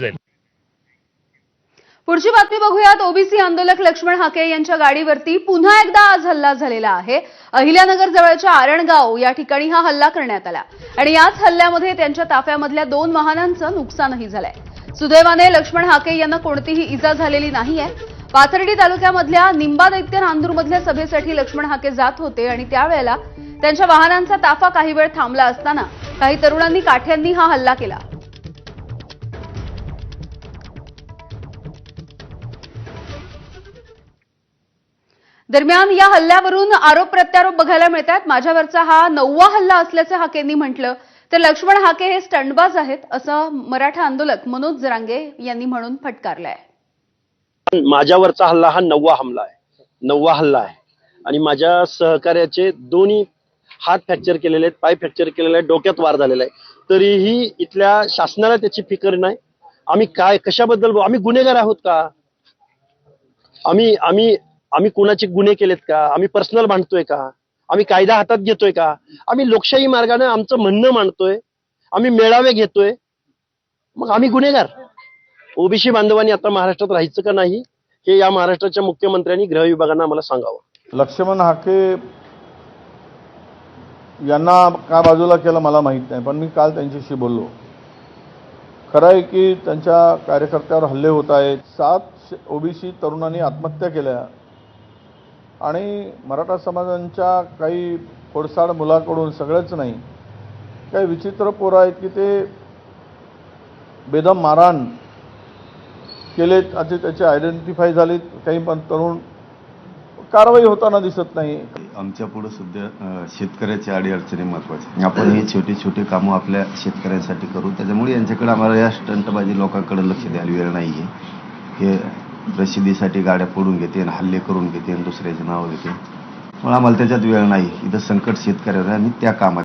जाईल पुढची बातमी बघूयात. ओबीसी आंदोलक लक्ष्मण हाके यांच्या गाडीवरती पुन्हा एकदा आज हल्ला झालेला आहे. अहिल्यानगर जवळच्या आरणगाव या ठिकाणी हा हल्ला करण्यात आला. आणि याच हल्ल्यामध्ये त्यांच्या ताफ्यामधल्या दोन वाहनांचं नुकसानही झालंय. सुदैवाने लक्ष्मण हाके यांना कोणतीही इजा झालेली नाहीये. पाथर्डी तालुक्यामधल्या निंबा दैत्य नांदूरमधल्या सभेसाठी लक्ष्मण हाके जात होते आणि त्यावेळेला त्यांच्या वाहनांचा ताफा काही वेळ थांबला असताना काही तरुणांनी काठ्यांनी हा हल्ला केला. दरम्यान या हल्ल्यावरून आरोप प्रत्यारोप बघायला मिळतात. माझ्यावरचा हा नववा हल्ला असल्याचं हाकेंनी म्हटलं. तर लक्ष्मण हाके हे स्टंडबाज आहेत असं मराठा आंदोलक मनोज जरांगे यांनी म्हणून फटकारलंय. माझ्यावरचा हल्ला हा नववा हमला आहे. नववा हल्ला आहे. आणि माझ्या सहकार्याचे दोन्ही हात फ्रॅक्चर केलेले आहेत पाय फ्रॅक्चर केलेले आहेत डोक्यात वार झालेला आहे. तरीही इथल्या शासनाला त्याची फिकर नाही. आम्ही काय कशाबद्दल आम्ही गुन्हेगार आहोत का? आम्ही आम्ही आम्ही कोणाचे गुन्हे केलेत का? आम्ही पर्सनल मांडतोय का? आम्ही कायदा हातात घेतोय का? आम्ही लोकशाही मार्गाने आमचं म्हणणं मांडतोय. आम्ही मेळावे घेतोय. मग आम्ही गुन्हेगार. ओबीसी बांधवांनी आता महाराष्ट्रात राहायचं का नाही हे या महाराष्ट्राच्या मुख्यमंत्र्यांनी गृह विभागांना आम्हाला सांगावं. लक्ष्मण हाके यांना का बाजूला केलं मला माहीत नाही पण मी काल त्यांच्याशी बोललो. खरं आहे की त्यांच्या कार्यकर्त्यावर हल्ले होत आहेत. सात ओबीसी तरुणांनी आत्महत्या केल्या. आणि मराठा समाजांच्या काही खोडसाड मुलाकडून सगळंच नाही. काही विचित्र पोरं आहेत की ते बेदम मारहाण केलेत असे त्याचे आयडेंटिफाय झालेत. काही पण तरुण कारवाई होताना दिसत नाही. आमच्या पुढे सुद्धा अ, शेतकऱ्याच्या अडीअडचणी महत्वाची आपण ही छोटी छोटी कामं आपल्या शेतकऱ्यांसाठी करू. त्याच्यामुळे यांच्याकडे आम्हाला या स्टंटबाजी लोकांकडे लक्ष द्यायला वेळ नाही आहे हे प्रसिद्धीसाठी गाड्या फोडून घेते आणि हल्ले करून घेते आणि दुसऱ्याचे नाव घेते म्हणून आम्हाला त्याच्यात वेळ नाही. इथं संकट शेतकऱ्यावर आणि त्या कामात